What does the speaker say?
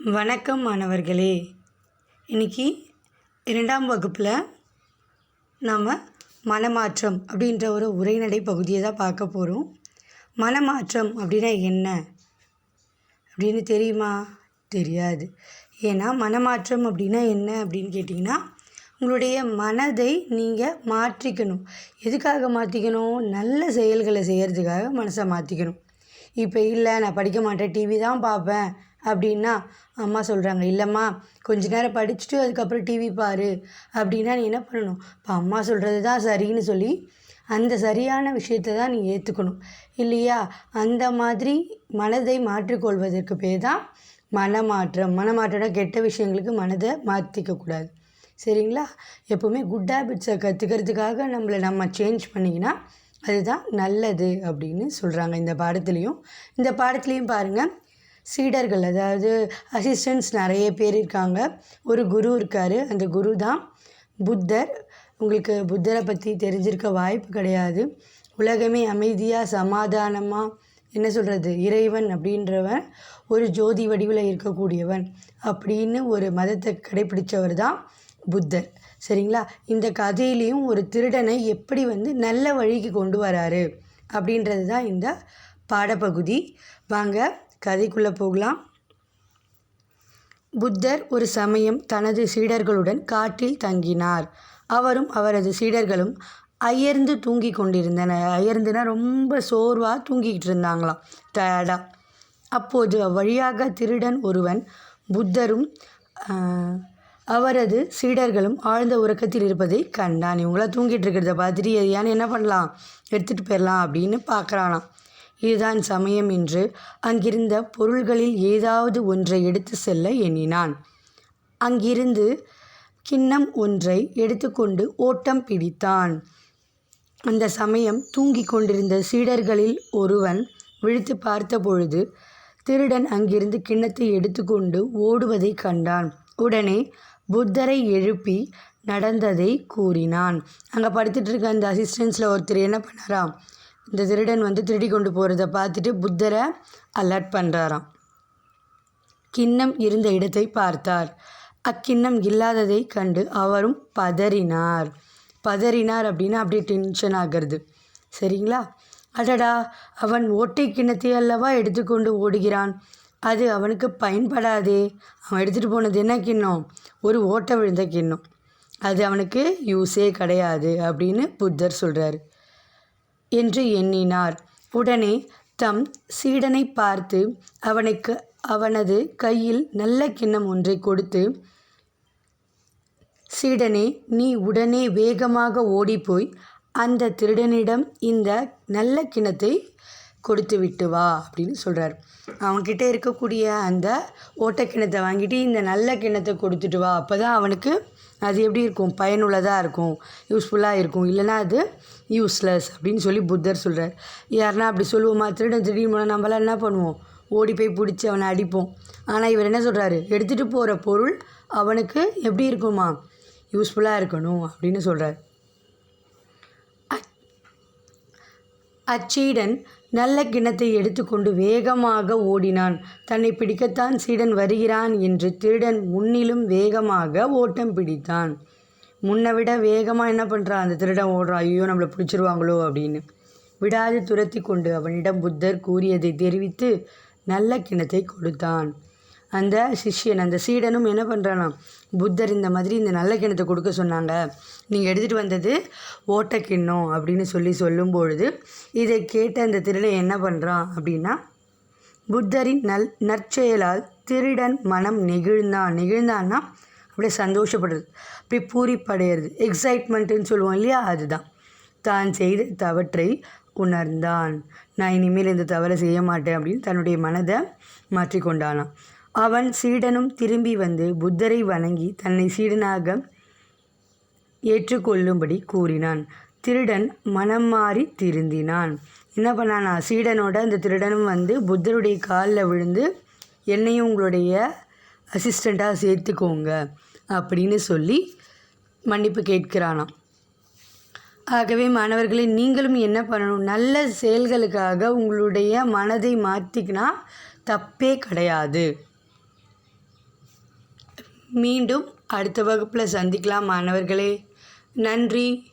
வணக்கம் மாணவர்களே. இன்னைக்கு இரண்டாம் வகுப்பில் நாம் மனமாற்றம் அப்படின்ற ஒரு உரைநடை பகுதியை தான் பார்க்க போகிறோம் மனமாற்றம் அப்படின்னா என்ன? அப்படின்னு தெரியுமா? தெரியாது. ஏன்னா மனமாற்றம் அப்படின்னா என்ன அப்படின்னு கேட்டிங்கன்னா உங்களுடைய மனதை நீங்கள் மாற்றிக்கணும். எதுக்காக மாற்றிக்கணும்? நல்ல செயல்களை செய்கிறதுக்காக மனசை மாற்றிக்கணும். இப்போ இல்லை நான் படிக்க மாட்டேன் டிவி தான் பார்ப்பேன். அப்படின்னா அம்மா சொல்கிறாங்க இல்லைம்மா கொஞ்ச நேரம் படிச்சுட்டு அதுக்கப்புறம் டிவி பாரு. அப்படின்னா நீ என்ன பண்ணணும்? இப்போ அம்மா சொல்கிறது தான் சரின்னு சொல்லி அந்த சரியான விஷயத்தை தான் நீ ஏற்றுக்கணும் இல்லையா? அந்த மாதிரி மனதை மாற்றிக்கொள்வதற்கு பேர் தான் மனமாற்றம். மனமாற்றம்னா கெட்ட விஷயங்களுக்கு மனதை மாற்றிக்கக்கூடாது சரிங்களா? எப்போவுமே குட் ஹேபிட்ஸை கற்றுக்கிறதுக்காக நம்மளை நம்ம சேஞ்ச் பண்ணிங்கன்னா அதுதான் நல்லது அப்படின்னு சொல்கிறாங்க இந்த பாடத்துலேயும். இந்த பாடத்துலேயும் பாருங்கள் சீடர்கள் அதாவது அசிஸ்டன்ட்ஸ் நிறைய பேர் இருக்காங்க. ஒரு குரு இருக்கார். அந்த குரு தான் புத்தர். உங்களுக்கு புத்தரை பற்றி தெரிஞ்சிருக்க வாய்ப்பு கிடையாது. உலகமே அமைதியாக சமாதானமாக என்ன சொல்கிறது இறைவன் அப்படின்றவன் ஒரு ஜோதி வடிவில் இருக்கக்கூடியவன் அப்படின்னு ஒரு மதத்தை கடைபிடித்தவர் தான் புத்தர். சரிங்களா? இந்த கதையிலையும் ஒரு திருடனை எப்படி வந்து நல்ல வழிக்கு கொண்டு வராரு அப்படின்றது தான் இந்த பாடப்பகுதி. வாங்க கதைக்குள்ளே போகலாம். புத்தர் ஒரு சமயம் தனது சீடர்களுடன் காட்டில் தங்கினார். அவரும் அவரது சீடர்களும் அயர்ந்து தூங்கி கொண்டிருந்தனர். அயர்ந்துனா ரொம்ப சோர்வாக தூங்கிக்கிட்டு இருந்தாங்களாம். டயர்டாக அப்போது அவ்வழியாக திருடன் ஒருவன் புத்தரும் அவரது சீடர்களும் ஆழ்ந்த உறக்கத்தில் இருப்பதை கண்டான். இவங்களாம் தூங்கிட்டு இருக்கிறத பார்த்துட்டு எதையான என்ன பண்ணலாம்? எடுத்துகிட்டு போயிடலாம் அப்படின்னு பார்க்குறானாம். இதுதான் சமயம் என்று அங்கிருந்த பொருள்களில் ஏதாவது ஒன்றை எடுத்து செல்ல எண்ணினான். அங்கிருந்து கிண்ணம் ஒன்றை எடுத்துக்கொண்டு ஓட்டம் பிடித்தான். அந்த சமயம் தூங்கிக் கொண்டிருந்த சீடர்களில் ஒருவன் விழித்து பார்த்த பொழுது திருடன் அங்கிருந்து கிண்ணத்தை எடுத்துக்கொண்டு ஓடுவதை கண்டான். உடனே புத்தரை எழுப்பி நடந்ததை கூறினான். அங்கே படுத்துட்டு இருக்க அந்த அசிஸ்டன்ஸில் ஒருத்தர் என்ன பண்ணாராம் இந்த திருடன் வந்து திருடி கொண்டு போகிறத பார்த்துட்டு புத்தரை அலர்ட் பண்ணுறாராம் கிண்ணம் இருந்த இடத்தை பார்த்தார். அக்கிண்ணம் இல்லாததை கண்டு அவரும் பதறினார். பதறினார் அப்படின்னா அப்படியே டென்ஷன் ஆகிறது. சரிங்களா? அடடா அவன் ஓட்டை கிண்ணத்தை அல்லவா எடுத்துக்கொண்டு ஓடுகிறான்? அது அவனுக்கு பயன்படாதே. அவன் எடுத்துகிட்டு போனது என்ன கிண்ணம்? ஒரு ஓட்டை விழுந்த கிண்ணம். அது அவனுக்கு யூஸே கிடையாது அப்படின்னு புத்தர் சொல்கிறாரு என்று எண்ணினார். உடனே தம் சீடனை பார்த்து அவனுக்கு அவனது கையில் நல்ல கிண்ணம் ஒன்றை கொடுத்து சீடனே நீ உடனே வேகமாக ஓடிப்போய் அந்த திருடனிடம் இந்த நல்ல கிண்ணத்தை கொடுத்து விட்டு வா அப்படின்னு சொல்கிறார் அவன்கிட்ட இருக்கக்கூடிய அந்த ஓட்ட கிணத்தை வாங்கிட்டு இந்த நல்ல கிண்ணத்தை கொடுத்துட்டு வா அப்போ தான் அவனுக்கு அது எப்படி இருக்கும்? பயனுள்ளதாக இருக்கும்? யூஸ்ஃபுல்லாக இருக்கும்? இல்லைனா அது யூஸ்லெஸ் அப்படின்னு சொல்லி புத்தர் சொல்கிறார் யாருன்னா அப்படி சொல்லுவோமா? திருடன் திடீர்னு போனால் நம்மளாம் என்ன பண்ணுவோம்? ஓடி போய் பிடிச்சி அவனை அடிப்போம். ஆனால் இவர் என்ன சொல்கிறாரு எடுத்துகிட்டு போகிற பொருள் அவனுக்கு எப்படி இருக்குமா? யூஸ்ஃபுல்லாக இருக்கணும் அப்படின்னு சொல்கிறார் அச்சீடன் நல்ல கிணத்தை எடுத்துக்கொண்டு வேகமாக ஓடினான். தன்னை பிடிக்கத்தான் சீடன் வருகிறான் என்று திருடன் முன்னிலும் வேகமாக ஓட்டம் பிடித்தான். முன்னை விட வேகமாக என்ன பண்ணுறான் அந்த திருடன் ஓடுறான் ஐயோ நம்மளை பிடிச்சிருவாங்களோ? அப்படின்னு. விடாது துரத்தி கொண்டு அவனிடம் புத்தர் கூறியதை தெரிவித்து நல்ல கிணத்தை கொடுத்தான். அந்த சிஷ்யன் அந்த சீடனும் என்ன பண்ணுறானாம் புத்தர் இந்த மாதிரி இந்த நல்ல கிணத்தை கொடுக்க சொன்னாங்க. நீங்கள் எடுத்துகிட்டு வந்தது ஓட்ட கிண்ணம் அப்படின்னு சொல்லி சொல்லும் பொழுது இதை கேட்ட அந்த திருடன் என்ன பண்ணுறான் அப்படின்னா புத்தரின் நல் நற்செயலால் திருடன் மனம் நெகிழ்ந்தான். நெகிழ்ந்தான்னா அப்படியே சந்தோஷப்படுறது அப்படி பூரிப்படையிறது. எக்ஸைட்மெண்ட்டுன்னு சொல்லுவோம் இல்லையா? அதுதான். தான் செய்த தவற்றை உணர்ந்தான். நான் இனிமேல் இந்த தவறை செய்ய மாட்டேன் அப்படின்னு தன்னுடைய மனதை மாற்றிக்கொண்டானான் அவன் சீடனும் திரும்பி வந்து புத்தரை வணங்கி தன்னை சீடனாக ஏற்றுக்கொள்ளும்படி கூறினான். திருடன் மனம் மாறி திருந்தினான். என்ன பண்ணானா? சீடனோட அந்த திருடனும் வந்து புத்தருடைய காலில் விழுந்து என்னையும் உங்களுடைய அசிஸ்டண்ட்டாக சேர்த்துக்கோங்க அப்படின்னு சொல்லி மன்னிப்பு கேட்கிறானாம். ஆகவே மாணவர்களே நீங்களும் என்ன பண்ணணும்? நல்ல செயல்களுக்காக உங்களுடைய மனதை மாற்றிக்கினா தப்பே கிடையாது. மீண்டும் அடுத்த வகுப்பில் சந்திக்கலாம் மாணவர்களே. நன்றி.